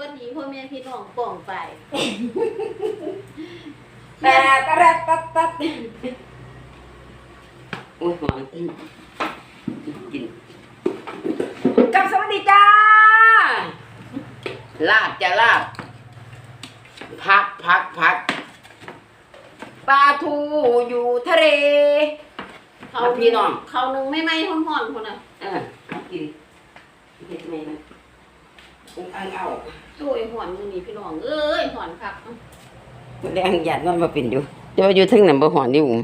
วัสดีพ่อแม่พี่น้องป่องไปแต่ตะแรดตัดตัดโอ้ยหอมกินกับสวัสดีจ้า ลาบจะลาบ พักพักพักปลาทูอยู่ทะเล เขาแล้วพี่น้อง เขาหนึ่งไม่ไหม้ห้อนๆคนน่ะเออเอากินเฮ็ดไงนะ อุ้งอังเอาตู้ไอ้หอนมือนี้พี่น้องเอ้ยหอนคักแรงหยาดมันมาเป็นอยู่เดี๋ยวอยู่ทึงนั้นบ่หอนนี่อุ้ง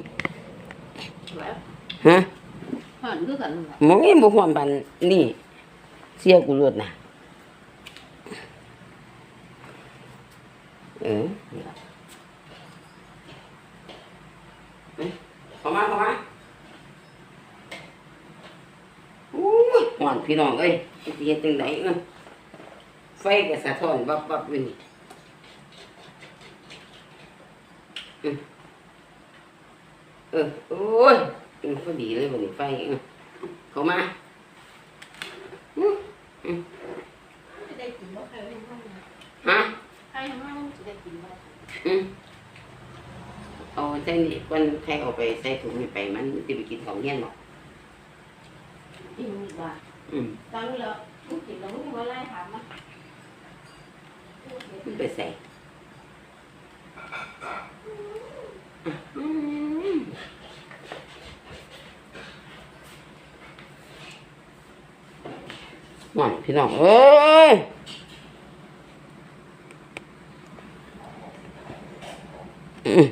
แล้วฮะหอนคือกันนั่นแหละมองเห็นบ่หอนบันนี่เสียกูรวดน่ะเออนี่ล่ะเอ้ยเข้ามาเข้ามาอู้ยหอนพี่น้องเอ้ยสิเฮ็ดจังไดเอ้ย ไฟก็สะท้อนวับวับอยู่นี่อืมเออโอ้ยอืมพอดีเลยวันนี้ไฟเออเข้ามาอื้อจะได้กินบ่ใครให้ห้องนะฮะใครให้ห้องจะได้กินบ่อืมเอาใส่นี่วันใครเอาไปใส่ถุงนี่ไปมันจะไปกินของเงี้ยนหรอกกินดีกว่าอืมตอนนี้แล้วมึงกินแล้วมึงมาไล่ถามมา มันไปใส่อืมหวานพี่น้อง เอ้ยอืม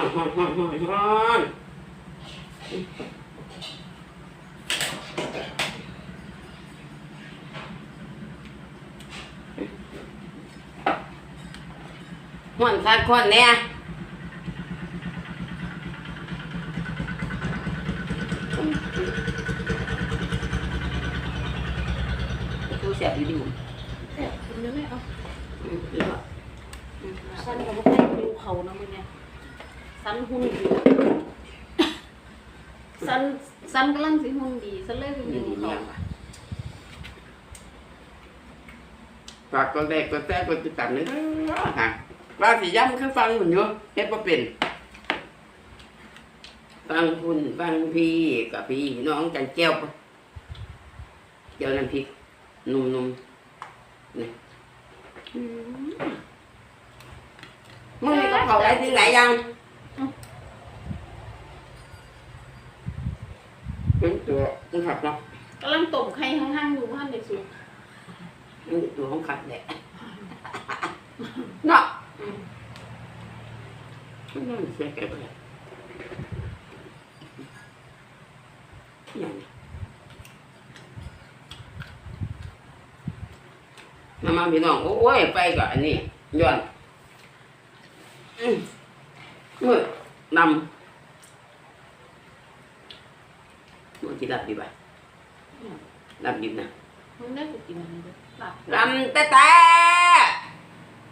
านหวานหวานหวานหว หวานคักคนเนี่ยกูเสียบอยู่ดิมึงแต่กินได้ไหมเอาอืมแล้วก็สั้นกับบ่ใครดูเขานะมึงเนี่ยสั้นหุ่นดีสั้นสั้นกำลังสิหุ่นดีสั้นเลยไปยิดูนดีเขามากว่ะฝากกดไลค์กดแชร์กดติดตามเลยนะฮะ ว่าสิย้ำคือฟังเหมือนอยู่เฮ็ดบ่เป็น ฟังคุณฟังพี่กับพี่น้องจันเจ้าปะเจ้าน้ำพริกนุ่มๆนี่อืมมึงนี่ก็เผาได้ที่ไหนยังเป็นตัวมึงขับเนาะกำลังต้มไข่ข้างๆอยู่บ้านเด็กสุดมันตัวของขัดแหละเนาะอืม มันนั่นเสียแก่ไปเลยอย่างนี้มามาพี่น้องโอ้ยไปกับอันนี้ย้อนอืมมือนำมือที่รับดีไปรับดีนะมึงได้กูกินอะไรด้วยหลับลำแต่แต่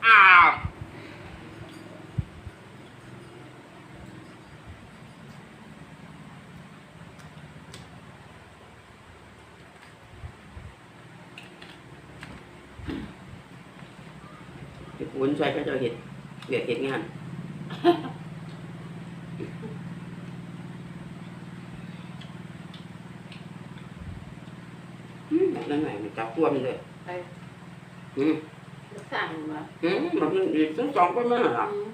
อ้าว ไอ้คุณช่วยก็จะเห็ดเบียดเห็ดงานอืมนั่นไหนมันจับตัวมันเลยไปอืมสั่งมาอืมมันอีกทั้งสองก็ไม่หรอกอืม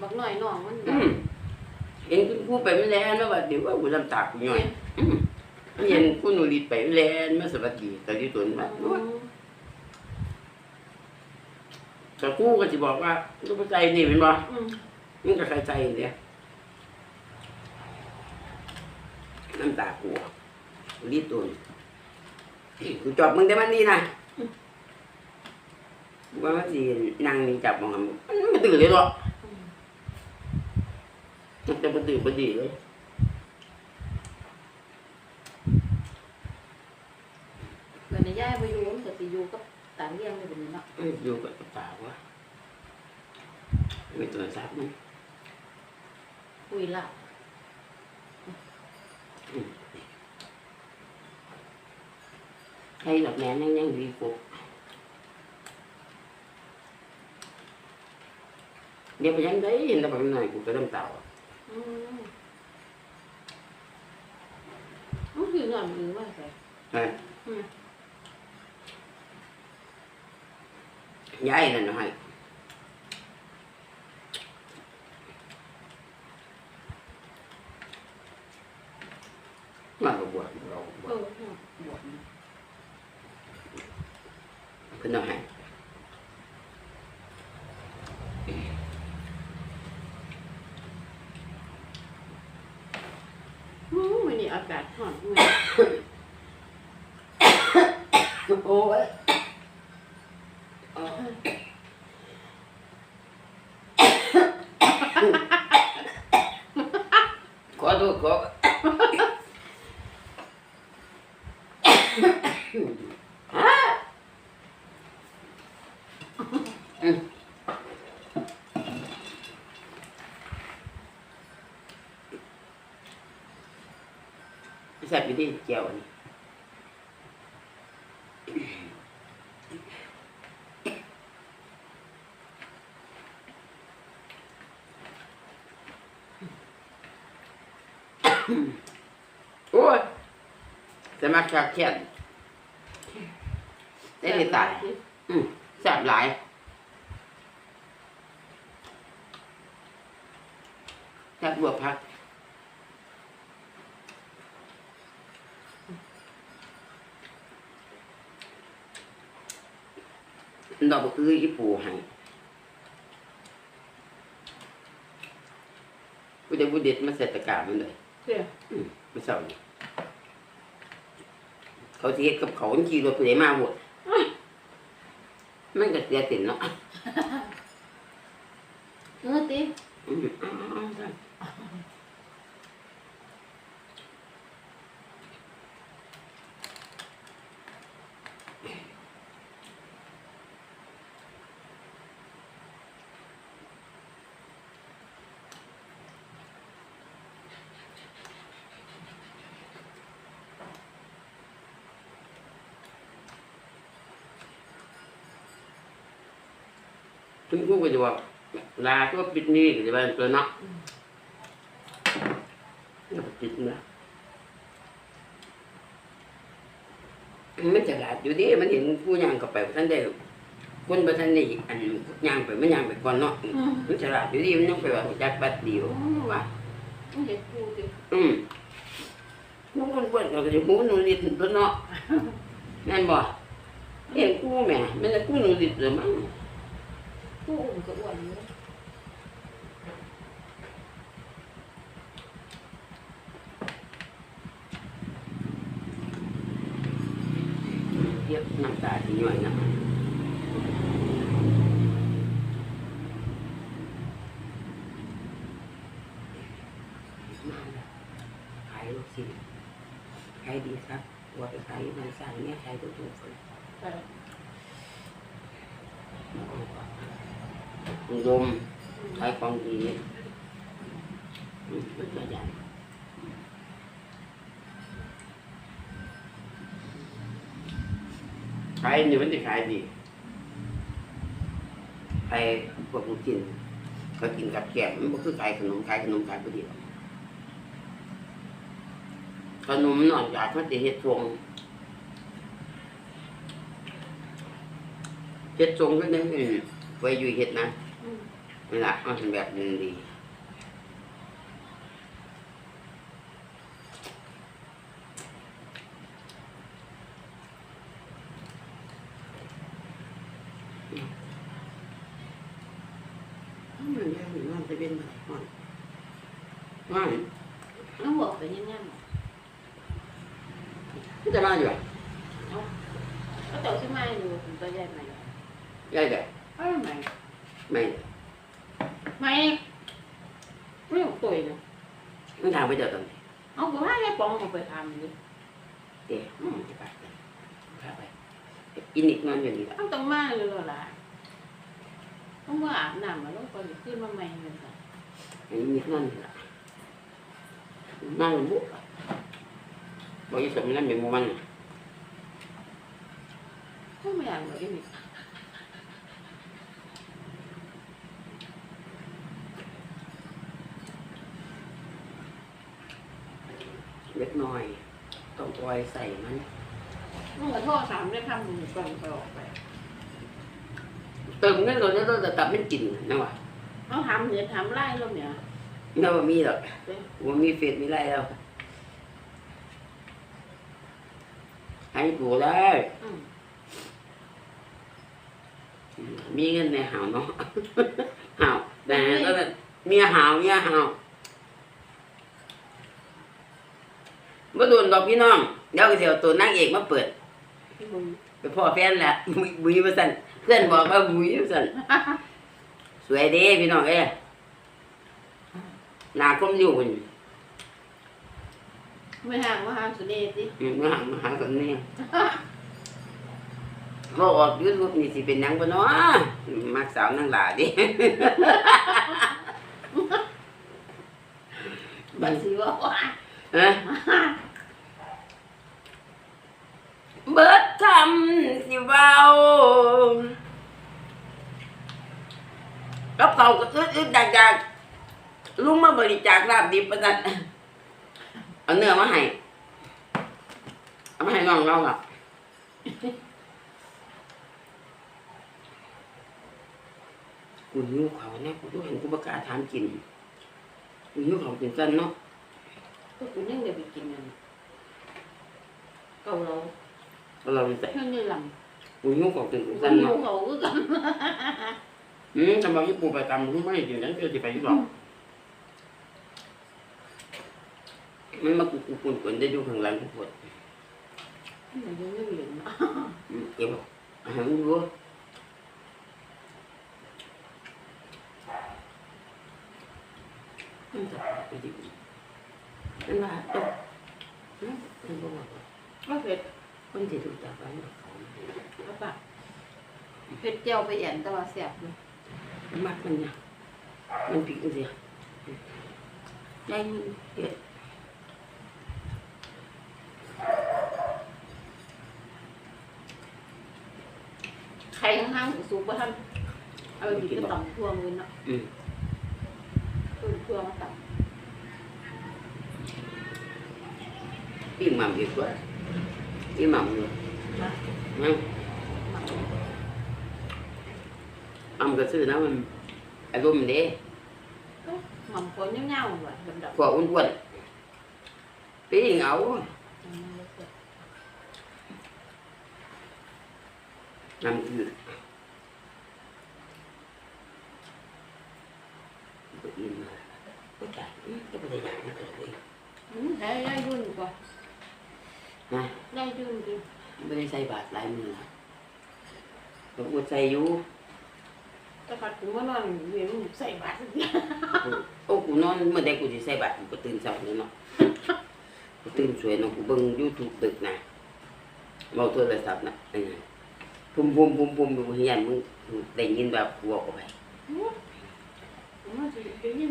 บักหน่อยน้องมันอืมเห็นคุณครูไปไม่แล้วนะว่าเดี๋ยวว่ากูลำตากกูย่อยอืมเห็นคุณหนูรีดไปไม่แล้วมาสวัสดีแต่ที่ตุนมาอืม แต่กูก็จะบอกว่าลูกใจนี่เป็นบ่อืมมันก็ใครใจเนี่ยน้ำตากูรีดตุนกูจอบมึงได้มันนี่นะว่ามันสินั่งนี่จับมองมันมันไม่ตื่นเลยหรอกอืมมันจะมาตื่นมาดีเลยเดี๋ยวนี้ย่ายไปอยู่มันก็สิอยู่กับ ตาเลี้ยงเลยแบบนี้เนาะเอ้ยอยู่กับตาวะไม่ตัวสับมั้งคุยละใครดอกแหนยังยังดีกว่าเดี๋ยวไปยังได้เห็นแต่แบบไหนกูก็เริ่มเต่าอืมมันคือเงินหรือว่าไงเฮ้ยอืมย้ายนั่นนะให้มาก็บวช เราบเอวชอเนี่ยบวชนะ เพิ่นเอาให้ อืมวันนี้อากาศร้อนด้วย โอ้ยเอา ขอโทษขออืมแซ่บอยู่ดิเจียวอันนี้ โอ้ย จะมาจากเขียนได้เลยตายอืมแซ่บหลายแซ่บบวกพักดอกบักอื้ออีปูให้กูจะบุเด็ดมาเสร็จตะกร้ามันเลยเสียอืมไม่เศร้านี่ เขาสิเฮ็ดกับเขามันขี่รถไปไหนมาหมดมันก็เสียตินเนาะเออติ อืมเอาเอาเอา คุณครูก็จะบอกลาก็ปิดนี่ก็จะเป็นตัวเนาะแล้วก็ปิดนะมันจะหลาดอยู่ดิมันเห็นผู้ย่างเข้าไปบ่ท่านได้คนบ่ท่านได้อันย่างไปมันย่างไปก่อนเนาะอืมมันฉลาดอยู่ดิมันต้องไปว่ารู้จักบัดเดียวว่ามันเห็นกูติอืมน้องคนเปิดก็จะหูหนูดิดตัวเนาะแม่นบ่เห็นกูแหม่มันจะกูหนูดิดเลยมั้ง กูอุ่นก็อ้วนอยู่เทียบน้ำตาที่ย่อยนะมาแล้วขายลูกชิ้นขายดีครับว่าไปขายอยู่บางสายเนี่ยขายถูกๆเลย แต่ อุดมขายของดีก็ใหญ่ขายนี่มันจะขายดีขายพวกลูกชิ้นเขากินกับแกงมันก็คือขายขนมขายขนมขายพอดีหรอกขนมนอกจากมันจะเฮ็ดทรงเฮ็ดทรงก็ได้ไว้อยู่เฮ็ดนะ ม นี่แหละมันเป็นแบบนึงดีอืมมันยากมันจะเป็นแบบมันมัน แล้วบอกไปยังไง มันจะมาอยู่อ่ะ ก็เจ้าชื่อไม่อยู่ผมตัวใหญ่ไหม ได้แต่ เอ้ยไม่ ไม่ ไม่ไม่หกตัวเลย มันทางไปเจอตรงไหน เอากูให้ไอ้ปองเอาไปทำดิ เดี๋ยวอืมจะไปไปพาไปอินิกนอนอยู่นี่แหละ ต้องต้องม mày mấy một tuổi rồi? Nó làm bây giờ tầm gì ông có hai cái bọn mà phải làm gì? Để không phải phải phải phải in ngon như vậy. Ông tông ma rồi là không có ảm nào mà lúc còn cứ mà mày rồi in ngon rồi là mang một bút bao nhiêu sụm nó mình mua măng không mày ăn rồi cái này เลยนี่เล็กน้อย ต้องปล่อยใส่มันมึงกับโทษสามได้ทำมึงก่อนไปออกไปเติมเงินเราจะต้องตับมันกินนะวะเขาทำเหนือทำไร่แล้วเนี่ยน่าว่ามีหรอกว่ามีเฟซมีไรแล้วให้กูได้ อืมมีเงินในหาวเนาะ หาวแต่ก็เมียหาวเมียหาว เมื่อโดนดอกพี่น้องเดี๋ยวก็เดี๋ยวตัวนางเอกมาเปิดมึงไปพ่อแฟนแหละบุยบุยมาสั่นเพื่อนบอกว่าบุยมาสั่นสวยเด้พี่น้องเอ้ยหนาคมอยู่คนไม่ห่างว่าห่างสุดเดชสิอืมมาหามาหาคนนี้บอกออกยูทูบนี่สิเป็นหยังบ่เนาะมักสาวนางหลาดิ บัตรสีว่าว่าเอ้ยเบิดคำสิเบากับเขาก็อึดอึดดักดัก ลุงมาบริจาคลาบดิบประจันเอาเนื้อมาให้เอามาให้น้องเราอะกูหิวเขาเนี่ยกูต้องเห็นกูประกล้าศถามกินกูหิวเขากินกันเนาะก็คุณยังเดี๋ยวไปกินกันเกาเราเอาเราใส่เพื่อนยี่หลังกูหิวเขากินกูกันหิวเนาะเขาก็กันอืมทำไมญี่ปุ่นไปตำรู้ไหมกินนั้นเพื่อจะไปยุโรป มันมากูกูปุ่นปุ่นได้ดูข้างหลังกูปวดมันยังไม่เหลืองเก็บอาหารดูมันจะไปดิมันว่าตกมันบอกว่าก็เผ็ดคนที่ถูกจับไว้เขาแล้วปะเผ็ดเจียวไปแอนแต่ว่าแซ่บเลยมัดมันเนี่ยมันผิดกันเสียใจมันเห็ด ไข่ข้างๆ สุกๆว่าท่านเอาไปกินก็ต่ำทั่วมือเนาะอืมต้นทั่วมาต่ำปีหม่ำอีกด้วยปีหม่ำอยู่นะนะอำก็ซื้อนะมันอารมณ์เด้หม่ำคนเงี้ยวๆว่ะดำพวกอ้วนๆปีเหงาๆน้ำอืดบ่อิ่มมาบ่จ่ายอืมก็บ่ได้อยากนะเกิดเลย อืม ได้ได้ยุ่นกว่านะได้ยุ่นจริงบ่ได้ใส่บาตรหลายมื้อละก็อดใส่อยู่แต่ปัดกูว่านอนเวียนใส่บาตรเดียวโอ้กูนอนเมื่อใดกูสิใส่บาตรกูก็ตื่นเช้าเลยเนาะกูตื่นสวยเนาะกูเบิ่ง YouTube ดึกนะเว้าโทรศัพท์น่ะอันนั้นพุ่มพุ่มพุ่มพุ่มดูเฮียนมึงได้ยินแบบกูบอกออกไปมันจะได้ยิน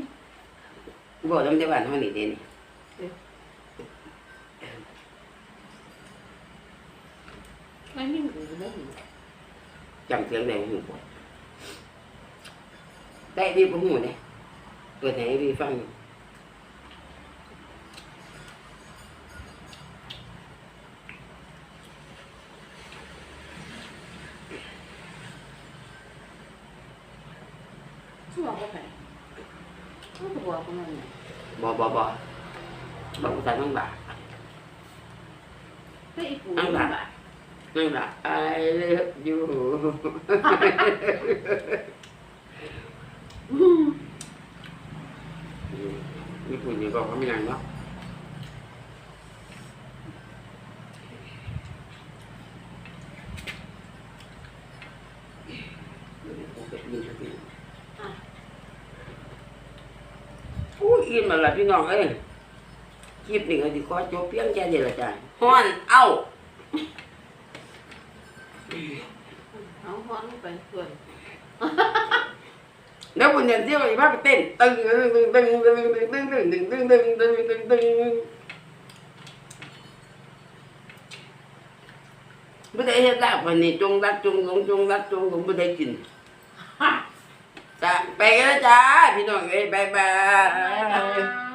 กูบอกจำได้บ้านห้องนี้เด่น ไม่มีหมูไม่หิวจำเสียงแรงหูบ่ได้ดีกว่าหูเนี่ยเปิดไหนดีฟังชั่วก็ไปก็บอกว่ามันบ่บ่บ่าน้องบา I love you ญี่ปุ่นนี่ก็เขาไม่ยังเนาะอู้อินมาละพี่น้องเอ้ย คลิปนี้ก็สิขอจบเพียงแค่นี้ละจ้ะฮ้อนเอ้าเอาฮ้อนไปเพื่อนแล้วบุญยันเที่ยวอีกภาพไปเต้นตึงตึงตึงตึงตึงตึงตึงตึงตึงตึงตึงตึงตึงบ่ได้เฮ็ดลาบวันนี้จงรักจงหลงจงรักจงหลงบ่ได้กินจ้ะไปกันแล้วจ้าพี่น้องเอ้ยบ๊ายบาย